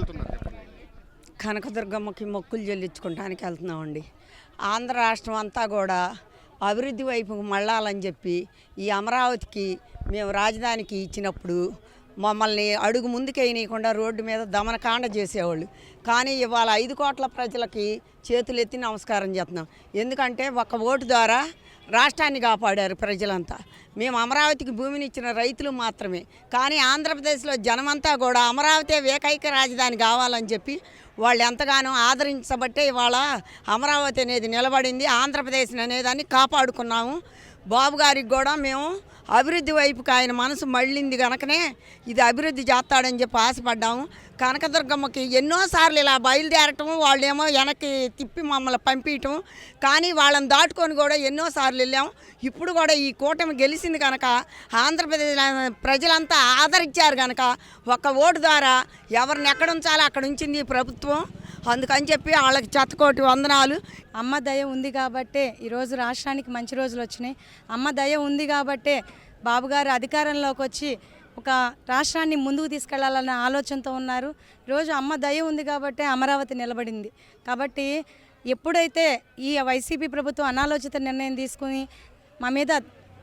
వెళ్తున్నారు చెప్పండి. కనకదుర్గమ్మకి మొక్కులు చెల్లించుకోవడానికి వెళ్తున్నామండి. ఆంధ్ర రాష్ట్రం అంతా కూడా అభివృద్ధి వైపుకు మళ్ళాలని చెప్పి ఈ అమరావతికి మేము రాజధానికి ఇచ్చినప్పుడు మమ్మల్ని అడుగు ముందుకేయనీయకుండా రోడ్డు మీద దమనకాండ చేసేవాళ్ళు. కానీ ఇవాళ ఐదు కోట్ల ప్రజలకి చేతులు ఎత్తి నమస్కారం చేస్తున్నాం. ఎందుకంటే ఒక ఓటు ద్వారా రాష్ట్రాన్ని కాపాడారు ప్రజలంతా. మేము అమరావతికి భూమిని ఇచ్చిన రైతులు మాత్రమే. కానీ ఆంధ్రప్రదేశ్లో జనమంతా కూడా అమరావతి ఏకైక రాజధాని కావాలని చెప్పి వాళ్ళు ఎంతగానో ఆదరించబట్టే ఇవాళ అమరావతి అనేది నిలబడింది. ఆంధ్రప్రదేశ్ అనేదాన్ని కాపాడుకున్నాము. బాబు గారికి కూడా మేము అభివృద్ధి వైపుకి ఆయన మనసు మళ్ళింది కనుకనే ఇది అభివృద్ధి చేస్తాడని చెప్పి ఆశపడ్డాము. కనకదుర్గమ్మకి ఎన్నోసార్లు ఇలా బయలుదేరటం వాళ్ళేమో వెనక్కి తిప్పి మమ్మల్ని పంపించటం కానీ వాళ్ళని దాటుకొని కూడా ఎన్నోసార్లు వెళ్ళాం. ఇప్పుడు కూడా ఈ కూటమి గెలిచింది కనుక ఆంధ్రప్రదేశ్ ప్రజలంతా ఆదరించారు కనుక ఒక ఓటు ద్వారా ఎవరిని ఎక్కడ ఉంచాలో అక్కడ ఉంచింది ఈ ప్రభుత్వం. అందుకని చెప్పి వాళ్ళకి చెత్తకోటి వందనాలు. అమ్మ దయ ఉంది కాబట్టే ఈరోజు రాష్ట్రానికి మంచి రోజులు వచ్చినాయి. అమ్మ దయ ఉంది కాబట్టే బాబుగారు అధికారంలోకి వచ్చి ఒక రాష్ట్రాన్ని ముందుకు తీసుకెళ్ళాలన్న ఆలోచనతో ఉన్నారు. ఈరోజు అమ్మ దయ ఉంది కాబట్టే అమరావతి నిలబడింది. కాబట్టి ఎప్పుడైతే ఈ వైసీపీ ప్రభుత్వం అనాలోచిత నిర్ణయం తీసుకుని మా మీద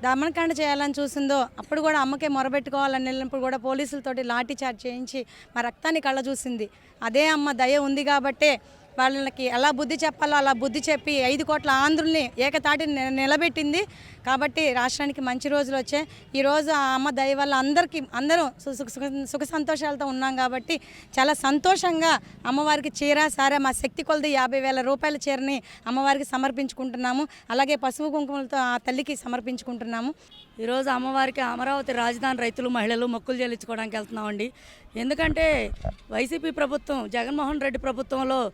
దమనకాండ చేయాలని చూసిందో అప్పుడు కూడా అమ్మకే మొరబెట్టుకోవాలని వెళ్ళినప్పుడు కూడా పోలీసులతోటి లాఠీ చార్జ్ చేయించి మా రక్తాన్ని కళ్ళ చూసింది. అదే అమ్మ దయ ఉంది కాబట్టే వాళ్ళకి ఎలా బుద్ధి చెప్పాలో అలా బుద్ధి చెప్పి ఐదు కోట్ల ఆంధ్రుల్ని ఏకతాటిని నిలబెట్టింది. కాబట్టి రాష్ట్రానికి మంచి రోజులు వచ్చాయి. ఈరోజు ఆ అమ్మ దయ వల్ల అందరికీ అందరూ సు- సుఖ సుఖ సంతోషాలతో ఉన్నాం కాబట్టి చాలా సంతోషంగా అమ్మవారికి చీర సారా మా శక్తి కొలది యాభై వేల రూపాయల చీరని అమ్మవారికి సమర్పించుకుంటున్నాము. అలాగే పసుపు కుంకుమలతో ఆ తల్లికి సమర్పించుకుంటున్నాము. ఈరోజు అమ్మవారికి అమరావతి రాజధాని రైతులు మహిళలు మొక్కులు చెల్లించుకోవడానికి వెళ్తున్నామండి. ఎందుకంటే వైసీపీ ప్రభుత్వం జగన్మోహన్ రెడ్డి ప్రభుత్వంలో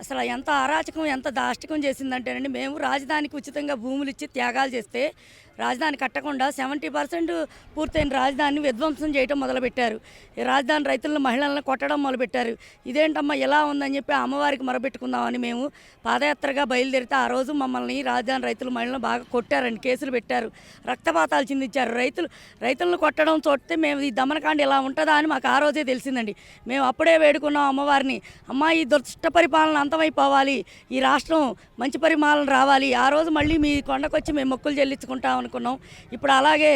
అసలు ఎంత అరాచకం ఎంత దాష్టికం చేసిందంటేనండి మేము రాజధానికి ఉచితంగా భూములు ఇచ్చి త్యాగాలు చేస్తే రాజధాని కట్టకుండా సెవెంటీ పర్సెంట్ పూర్తయిన రాజధానిని విధ్వంసం చేయడం మొదలుపెట్టారు. ఈ రాజధాని రైతులను మహిళలను కొట్టడం మొదలుపెట్టారు. ఇదేంటమ్మా ఎలా ఉందని చెప్పి అమ్మవారికి మొరబెట్టుకుందామని మేము పాదయాత్రగా బయలుదేరితే ఆ రోజు మమ్మల్ని రాజధాని రైతులు మహిళలను బాగా కొట్టారని కేసులు పెట్టారు. రక్తపాతాలు చిందించారు. రైతులు రైతులను కొట్టడం చూస్తే మేము ఈ దమనకాండ ఇలా ఉంటుందా అని మాకు ఆ రోజే తెలిసిందండి. మేము అప్పుడే వేడుకున్నాం అమ్మవారిని. అమ్మ ఈ దుష్ట పరిపాలన అంతమైపోవాలి. ఈ రాష్ట్రం మంచి పరిమాణం రావాలి. ఆ రోజు మళ్ళీ మీ కొండకొచ్చి మేము మొక్కులు చెల్లించుకుంటాం అనుకున్నాం. ఇప్పుడు అలాగే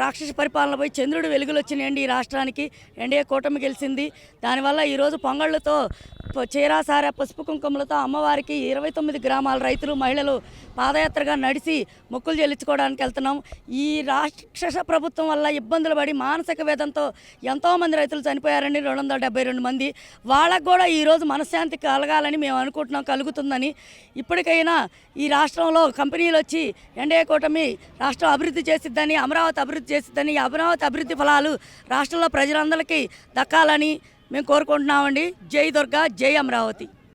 రాక్షస పరిపాలన పోయి చంద్రుడు వెలుగులు వచ్చినాయండి ఈ రాష్ట్రానికి. ఎన్డీఏ కూటమి గెలిచింది. దానివల్ల ఈరోజు పొంగళ్ళతో చీరాసార పసుపు కుంకుమలతో అమ్మవారికి ఇరవై తొమ్మిది గ్రామాల రైతులు మహిళలు పాదయాత్రగా నడిచి మొక్కులు చెల్లించుకోవడానికి వెళ్తున్నాం. ఈ రాక్షస ప్రభుత్వం వల్ల ఇబ్బందులు పడి మానసిక వేదంతో ఎంతోమంది రైతులు చనిపోయారండి. రెండు వందల డెబ్బై రెండు మంది. వాళ్ళకు కూడా ఈరోజు మనశ్శాంతి కలగాలని మేము అనుకుంటున్నాం కలుగుతుందని. ఇప్పటికైనా ఈ రాష్ట్రంలో కంపెనీలు వచ్చి ఎన్డీఏ కూటమి రాష్ట్రం అభివృద్ధి చేసిద్దని అమరావతి అభివృద్ధి చేస్తుందని ఈ అమరావతి అభివృద్ధి ఫలాలు రాష్ట్రంలో ప్రజలందరికీ దక్కాలని మేము కోరుకుంటున్నామండి. జై దుర్గా జై అమరావతి.